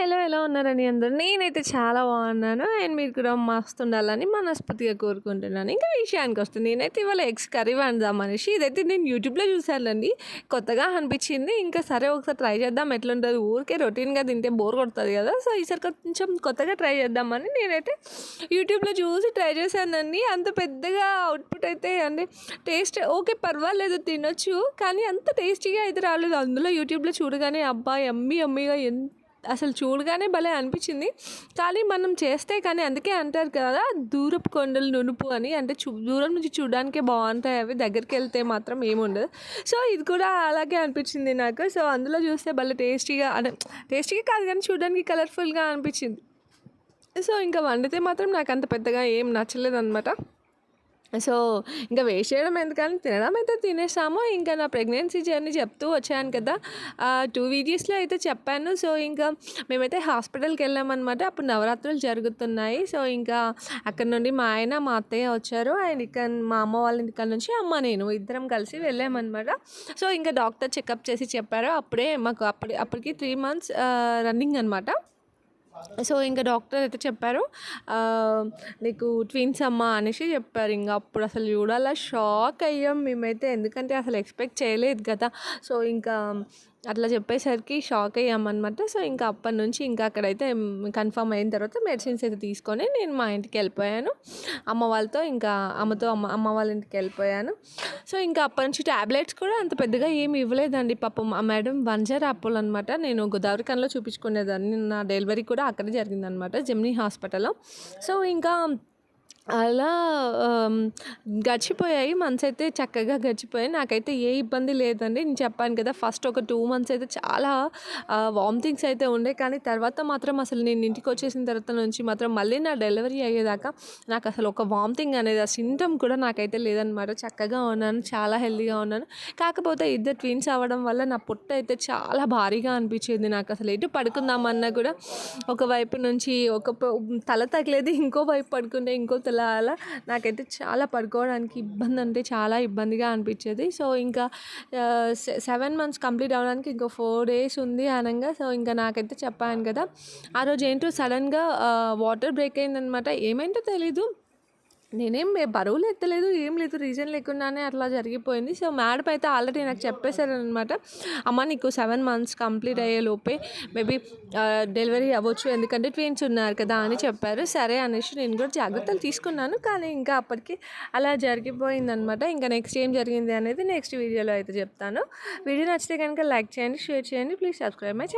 Hello ఎలా ఉన్నారని అందరూ? నేనైతే చాలా బాగున్నాను. అండ్ మీరు కూడా మస్తు ఉండాలని మనస్ఫూర్తిగా కోరుకుంటున్నాను. ఇంకా విషయానికి వస్తుంది నేనైతే ఇవాళ ఎగ్స్ కర్రీ వండుదాం ఇదైతే నేను యూట్యూబ్లో చూశానండి. కొత్తగా అనిపించింది. ఇంకా సరే ఒకసారి ట్రై చేద్దాం. ఎట్లుంటుంది? ఊరికే రొటీన్గా తింటే బోర్ కొడుతుంది కదా. సో ఈసారి కొంచెం కొత్తగా ట్రై చేద్దామని నేనైతే యూట్యూబ్లో చూసి ట్రై చేశానండి. అంత పెద్దగా అవుట్పుట్ అయితే అంటే టేస్ట్ ఓకే పర్వాలేదు తినొచ్చు. కానీ అంత టేస్టీగా అయితే రాలేదు. అందులో యూట్యూబ్లో చూడగానే అబ్బా ఎమ్మి ఎమ్మిగా ఎంత అసలు చూడగానే భలే అనిపించింది. కానీ మనం చేస్తే కానీ అందుకే అంటారు కదా దూరపు కొండలు నునుపు అని. అంటే చూ దూరం నుంచి చూడడానికే బాగుంటాయి. అవి దగ్గరికి వెళ్తే మాత్రం ఏముండదు సో ఇది కూడా అలాగే అనిపించింది నాకు. సో అందులో చూస్తే భలే టేస్టీగా అంటే టేస్టీగా కాదు కానీ చూడడానికి కలర్ఫుల్గా అనిపించింది. సో ఇంకా వండితే మాత్రం నాకు అంత పెద్దగా ఏం నచ్చలేదు అనమాట సో ఇంకా వేస్ట్ చేయడం ఎందుకని తినడం అయితే తినేసాము. ఇంకా నా ప్రెగ్నెన్సీ జర్నీ చెప్తూ వచ్చాను కదా. టూ వీడియోస్లో అయితే చెప్పాను. సో ఇంకా మేమైతే హాస్పిటల్కి వెళ్ళామన్నమాట. అప్పుడు నవరాత్రులు జరుగుతున్నాయి. సో ఇంకా అక్కడ నుండి మా ఆయన మా అత్తయ్య వచ్చారు. అండ్ ఇక్కడ మా అమ్మ వాళ్ళ ఇంటికాడ నుంచి అమ్మ నేను ఇద్దరం కలిసి వెళ్ళామన్నమాట. సో ఇంకా డాక్టర్ చెకప్ చేసి చెప్పారు. అప్పుడే మాకు అప్పటి అప్పటికి త్రీ మంత్స్ రన్నింగ్ అనమాట సో ఇంకా డాక్టర్ అయితే చెప్పారు నీకు ట్విన్స్ అమ్మ అనేసి చెప్పారు. ఇంకా అప్పుడు అసలు చూడాలా షాక్ అయ్యాం మేమైతే. ఎందుకంటే అసలు ఎక్స్పెక్ట్ చేయలేదు కదా. సో ఇంకా అట్లా చెప్పేసరికి షాక్ అయ్యామన్నమాట. సో ఇంకా అప్పటి నుంచి ఇంకా అక్కడైతే కన్ఫర్మ్ అయిన తర్వాత మెడిసిన్స్ అయితే తీసుకొని నేను మా ఇంటికి వెళ్ళిపోయాను. అమ్మ వాళ్ళతో ఇంకా అమ్మతో అమ్మ అమ్మ వాళ్ళ ఇంటికి వెళ్ళిపోయాను. సో ఇంకా అప్పటి నుంచి ట్యాబ్లెట్స్ కూడా అంత పెద్దగా ఏమి ఇవ్వలేదండి. పాపం ఆ మేడం వంజర్ అప్పులు అనమాట నేను గోదావరి కన్లో చూపించుకునేదాన్ని. నా డెలివరీ కూడా అక్కడే జరిగిందనమాట జెమినీ హాస్పిటల్లో. సో ఇంకా అలా గడిచిపోయాయి. మంత్స్ అయితే చక్కగా గడిచిపోయాయి. నాకైతే ఏ ఇబ్బంది లేదండి. నేను చెప్పాను కదా ఫస్ట్ ఒక టూ మంత్స్ అయితే చాలా వామిటింగ్స్ అయితే ఉండే. కానీ తర్వాత మాత్రం అసలు నేను ఇంటికి వచ్చేసిన తర్వాత నుంచి మాత్రం మళ్ళీ నా డెలివరీ అయ్యేదాకా నాకు అసలు ఒక వామిటింగ్ అనేది ఆ సింటమ్ కూడా నాకైతే లేదనమాట చక్కగా ఉన్నాను చాలా హెల్తీగా ఉన్నాను. కాకపోతే ఇద్దరు ట్విన్స్ అవ్వడం వల్ల నా పొట్ట అయితే చాలా భారీగా అనిపించేది. నాకు అసలు ఎటు పడుకుందామన్నా కూడా ఒకవైపు నుంచి ఒక తల తగిలేది ఇంకో వైపు పడుకుంటే ఇంకో తల అలా నాకైతే చాలా పడుకోవడానికి ఇబ్బంది అంటే చాలా ఇబ్బందిగా అనిపించేది. సో ఇంకా సెవెన్ మంత్స్ కంప్లీట్ అవ్వడానికి ఇంకో ఫోర్ డేస్ ఉంది అనగా. సో ఇంకా నాకైతే చెప్పాను కదా. ఆ రోజు ఏంటో సడన్గా వాటర్ బ్రేక్ అయిందనమాట. ఏమైందో తెలీదు. నేనేం బరువులు ఎత్తలేదు ఏం లేదు రీజన్ లేకుండానే అట్లా జరిగిపోయింది. సో మేడం అయితే ఆల్రెడీ నాకు చెప్పేశారనమాట అమ్మ నీకు సెవెన్ మంత్స్ కంప్లీట్ అయ్యే లోపే మేబీ డెలివరీ అవ్వచ్చు. ఎందుకంటే ట్వీన్స్ ఉన్నారు కదా అని చెప్పారు. సరే అనేసి నేను కూడా జాగ్రత్తలు తీసుకున్నాను. కానీ ఇంకా అప్పటికి అలా జరిగిపోయిందనమాట ఇంకా నెక్స్ట్ ఏం జరిగింది అనేది నెక్స్ట్ వీడియోలో అయితే చెప్తాను. వీడియో నచ్చితే కనుక లైక్ చేయండి షేర్ చేయండి. Please subscribe my channel